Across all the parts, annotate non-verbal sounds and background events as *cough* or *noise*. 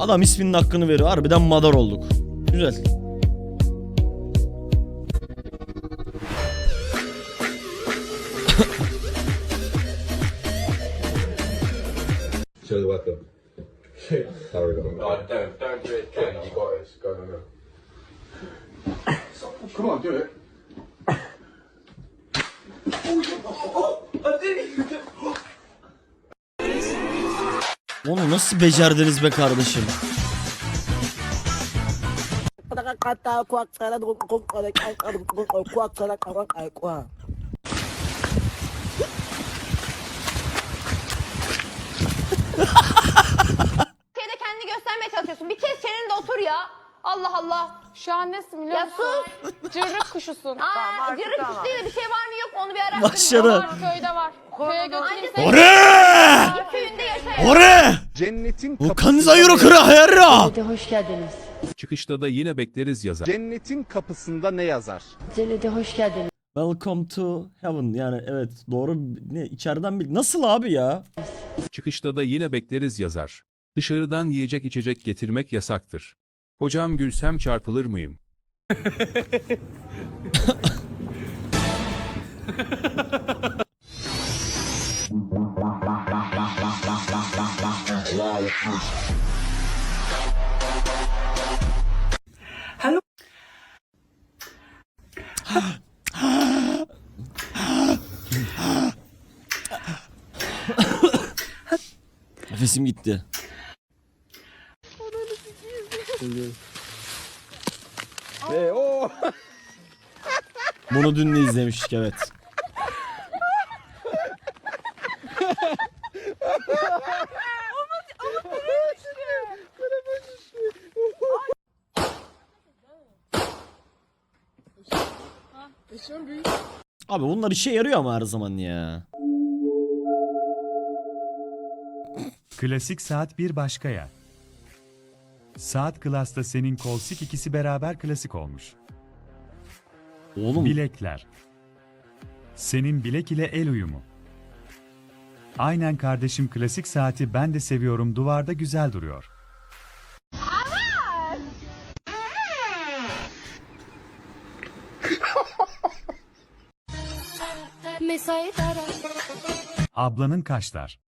Adam isminin hakkını veriyor. Harbiden madar olduk. Güzel. Show the weapon. There we go. Oh, don't, don't do it. You got this. Go, go, go. Come on, do it. Onu nasıl becerdiniz be kardeşim? Şeyde kendini göstermeye çalışıyorsun. Bir kez çenende otur ya. Allah Allah. Şu an nesin biliyor Ya musun? Cırrık kuşusun. Aa, cırık kuşuyla bir şey var mı yok mu onu bir araştırın. Başladı. Var köyde var. Köye götüreyim seni. Ore! Köyünde yaşayan. Ore! Cennetin Bu kanıza yürü kıra hayarra! hoş geldiniz. Çıkışta da yine bekleriz yazar. Cennetin kapısında ne yazar? Cennete hoş geldiniz. Welcome to heaven yani evet doğru ne içeriden bil nasıl abi ya? Çıkışta da yine bekleriz yazar. Dışarıdan yiyecek içecek getirmek yasaktır. Hocam gülsem çarpılır mıyım? Nefesim gitti. Bunu dün de izlemiştik evet. Abi bunlar işe yarıyor ama her zaman ya. Klasik saat bir başka ya. Saat klasta senin kolsik ikisi beraber klasik olmuş. Oğlum Bilekler. Senin bilek ile el uyumu. Aynen kardeşim klasik saati ben de seviyorum duvarda güzel duruyor. Mesai tara, Ablanın kaşlar.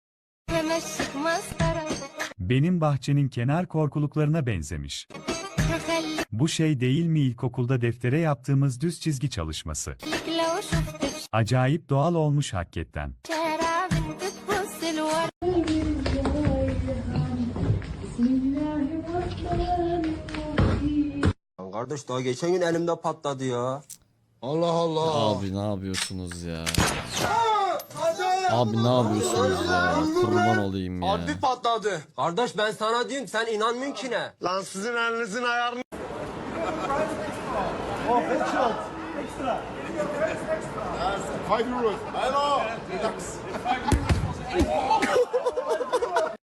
hemen çıkmaz. Benim bahçenin kenar korkuluklarına benzemiş. Bu şey değil mi ilkokulda deftere yaptığımız düz çizgi çalışması? Acayip doğal olmuş hakikaten. Kardeş daha geçen gün elimde patladı ya. Allah Allah. Abi ne yapıyorsunuz ya? Abi ne yapıyorsunuz ya? Kurban olayım ya. patladı. Kardeş ben sana diyeyim sen inanmıyorsun ki ne? Lan sizin elinizin ayarını... Ver ver *laughs*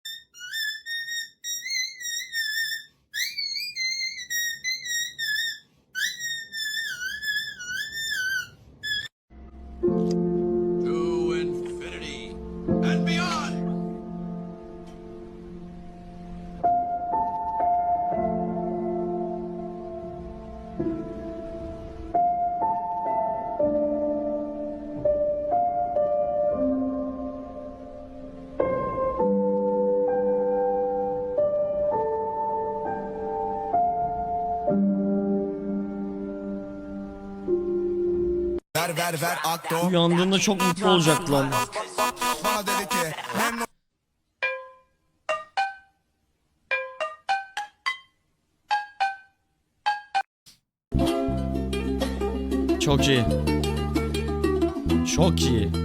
ver akto Uyandığında çok mutlu olacak lan. bana dedi ki memnun Çok iyi. Çok iyi.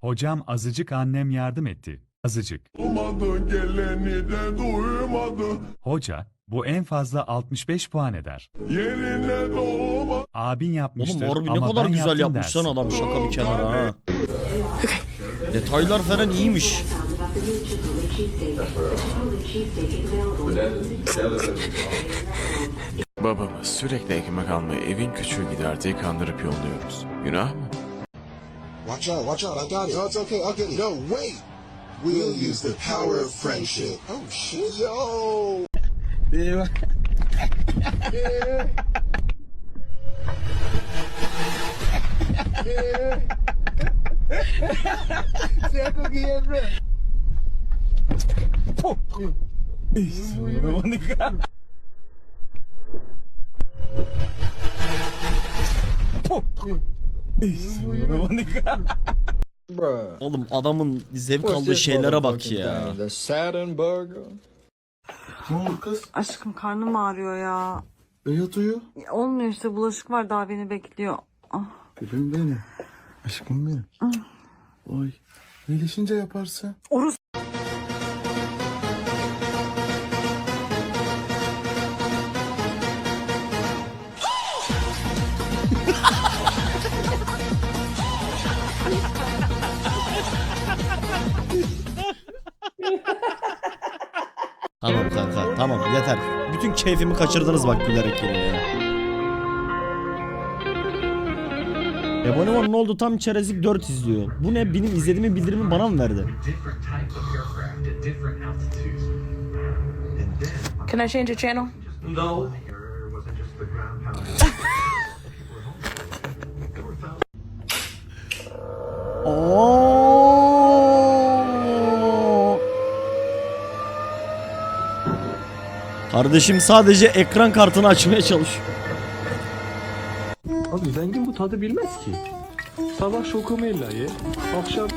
Hocam azıcık annem yardım etti. Azıcık. geleni de duymadı. Hoca, bu en fazla 65 puan eder. Yerine doğma. Abin yapmıştır Oğlum harbi ne ama kadar ben güzel yaptım yapmış lan dersin. adam şaka bir kenara ha. Detaylar falan iyiymiş. Babamı sürekli ekmek almaya evin küçüğü gider diye kandırıp yolluyoruz. Günah mı? Watch out, watch out, I got it. No, it's okay, I'll get it. No, wait. We'll use the power of friendship. Oh, shit. Yo. *laughs* *laughs* Oğlum adamın zevk aldığı şeylere bak ya. Aşkım karnım ağrıyor ya. E yat uyu. Olmuyor işte bulaşık var daha beni bekliyor. Gülüm benim. Aşkım benim. Oy. İyileşince yaparsın. Orus keyfimi kaçırdınız bak gülerek yine ya. Ebonimon ne oldu tam çerezlik 4 izliyor. Bu ne benim izlediğimi bildirimi bana mı verdi? Can I change the channel? Oo. *laughs* Kardeşim sadece ekran kartını açmaya çalışıyor. Abi zengin bu tadı bilmez ki. Sabah şokomella ye, akşam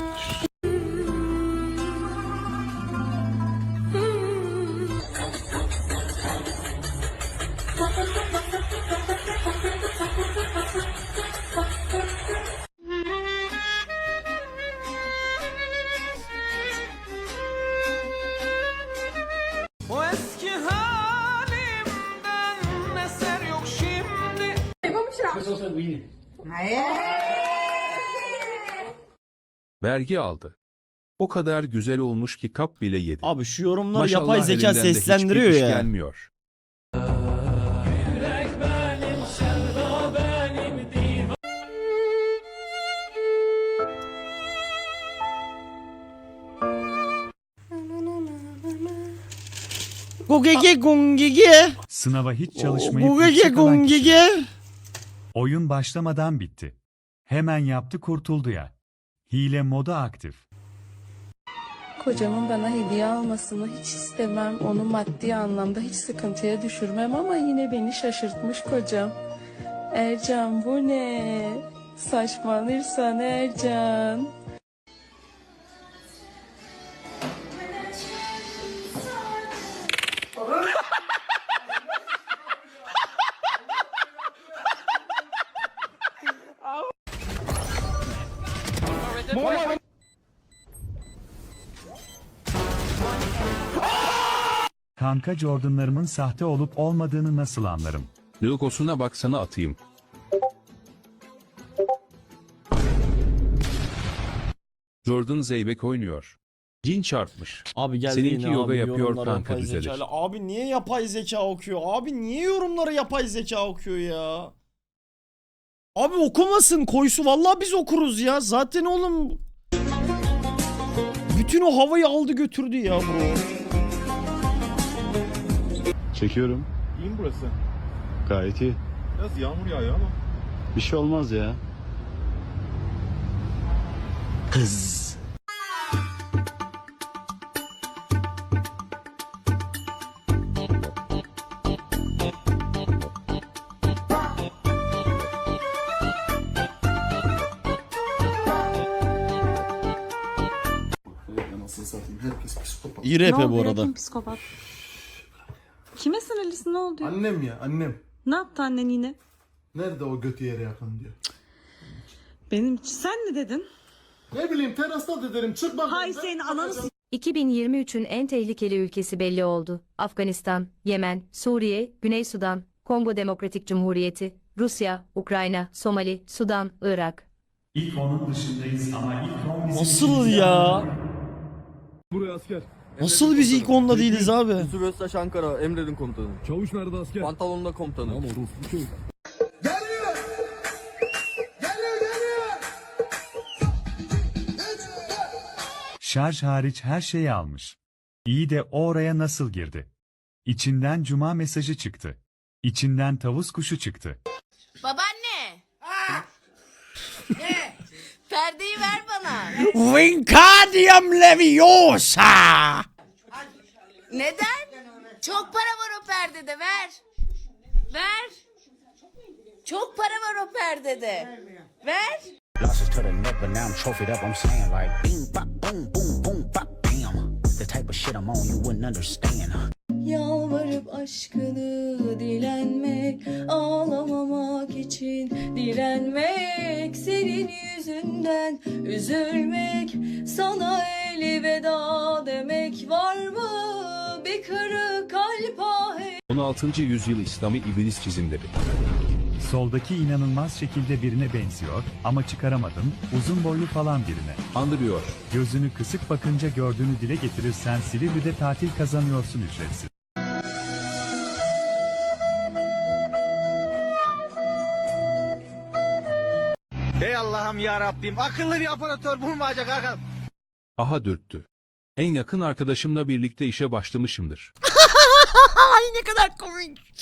Vergi aldı. O kadar güzel olmuş ki kap bile yedi. Abi şu yorumları Maşallah yapay zeka elinden de hiçbir seslendiriyor iş ya. gelmiyor. Gugege gungige. Sınava hiç çalışmayıp Gugege kalan kişi. gungige. Oyun başlamadan bitti. Hemen yaptı kurtuldu ya. Hile modu aktif. Kocamın bana hediye almasını hiç istemem. Onu maddi anlamda hiç sıkıntıya düşürmem ama yine beni şaşırtmış kocam. Ercan bu ne? Saçmalırsan Ercan. Kanka Jordan'larımın sahte olup olmadığını nasıl anlarım? Logosuna baksana atayım. Jordan Zeybek oynuyor. Cin çarpmış. Abi geldi Seninki yine yoga abi yapıyor yorumlar kanka, yapay düzelir. zekayla. Abi niye yapay zeka okuyor? Abi niye yorumları yapay zeka okuyor ya? Abi okumasın koysu vallahi biz okuruz ya. Zaten oğlum bütün o havayı aldı götürdü ya bro. Çekiyorum. iyi mi burası? Gayet iyi. Biraz yağmur yağıyor ama. Bir şey olmaz ya. Kız. İyi rap bu arada. psikopat? Kime sinirlisin ne oldu? Annem ya annem. Ne yaptı annen yine? Nerede o götü yere yakın diyor. Benim sen ne dedin? Ne bileyim terasta da derim çık bak. Hay senin ananı 2023'ün en tehlikeli ülkesi belli oldu. Afganistan, Yemen, Suriye, Güney Sudan, Kongo Demokratik Cumhuriyeti, Rusya, Ukrayna, Somali, Sudan, Irak. İlk onun dışındayız ama ilk on bizim Nasıl ya? Buraya asker. Nasıl biz ilk onda değiliz abi? Su Göztaş Ankara, emredin komutanım. Çavuş nerede asker? Pantolonda komutanım. Ama Ruslu çocuk. Geliyor. Geliyor geliyor. Şarj hariç her şeyi almış. İyi de o oraya nasıl girdi? İçinden cuma mesajı çıktı. İçinden tavus kuşu çıktı. Babaanne. ne? Perdeyi ver bana. Wingardium Leviosa. Neden? Çok para var o perdede ver. Ver. Çok para var o perdede. Ver. Losses to the neck, but now I'm trophied up. I'm saying like, bing, bop, boom, boom, boom, bop, bam. The type of shit I'm on, you wouldn't understand. Yalvarıp aşkını dilenmek, ağlamamak için direnmek, senin yüzünden üzülmek, sana elveda demek var mı? Bir kırık kalp ahe 16. yüzyıl İslami iblis çizimleri. Soldaki inanılmaz şekilde birine benziyor ama çıkaramadım, uzun boylu falan birine. Andırıyor. Gözünü kısık bakınca gördüğünü dile getirirsen Silivri'de tatil kazanıyorsun ücretsiz. Ey Allah'ım ya Rabbim, akıllı bir operatör bulmayacak arkadaş. Aha dürttü. En yakın arkadaşımla birlikte işe başlamışımdır. *laughs* Ay ne kadar komik.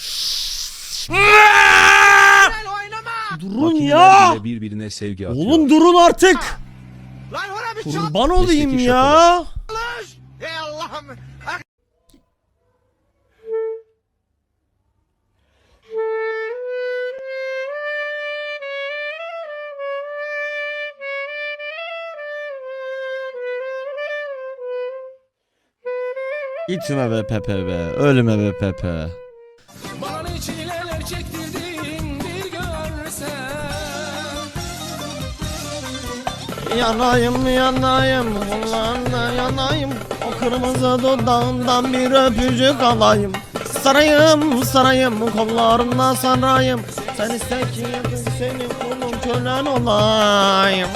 Durun Makineler ya. bile birbirine sevgi atıyor. Oğlum durun artık. Lan ona bir Kurban olayım Mesleki ya. çalış. Ey Allah'ım. Gitme be Pepe be. Ölme be Pepe. Bana ne çileler çektirdin bir görsen. Yanayım yanayım kulağında yanayım O kırmızı dudağından bir öpücük alayım Sarayım sarayım kollarında sarayım Sen iste ki senin kulun kölen olayım